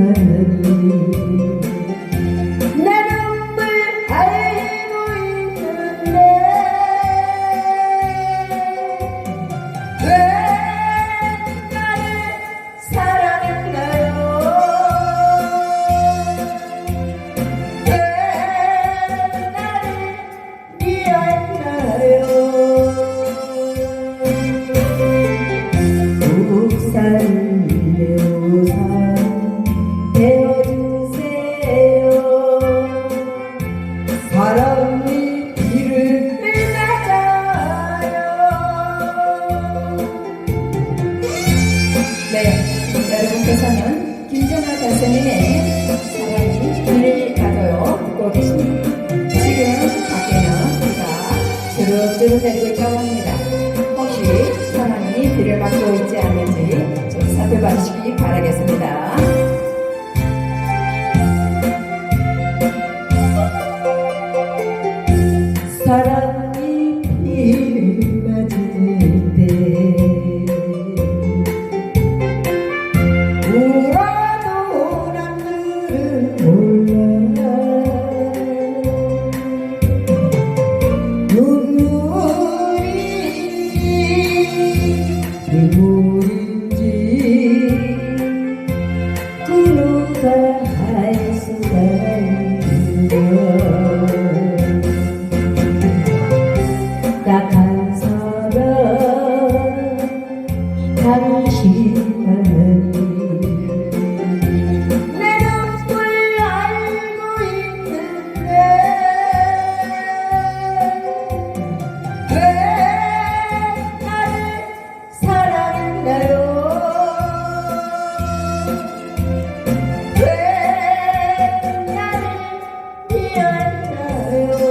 heaven. 김정아 가수님의 사랑이 길을 가져요 듣고 계십니다. 지금 밖에는 비가 주룩주룩 내리고 있다고 합니다. 혹시 사랑이 비를 맞고 있지 않는지 좀 살펴봐 주시기 바라겠습니다. The. feel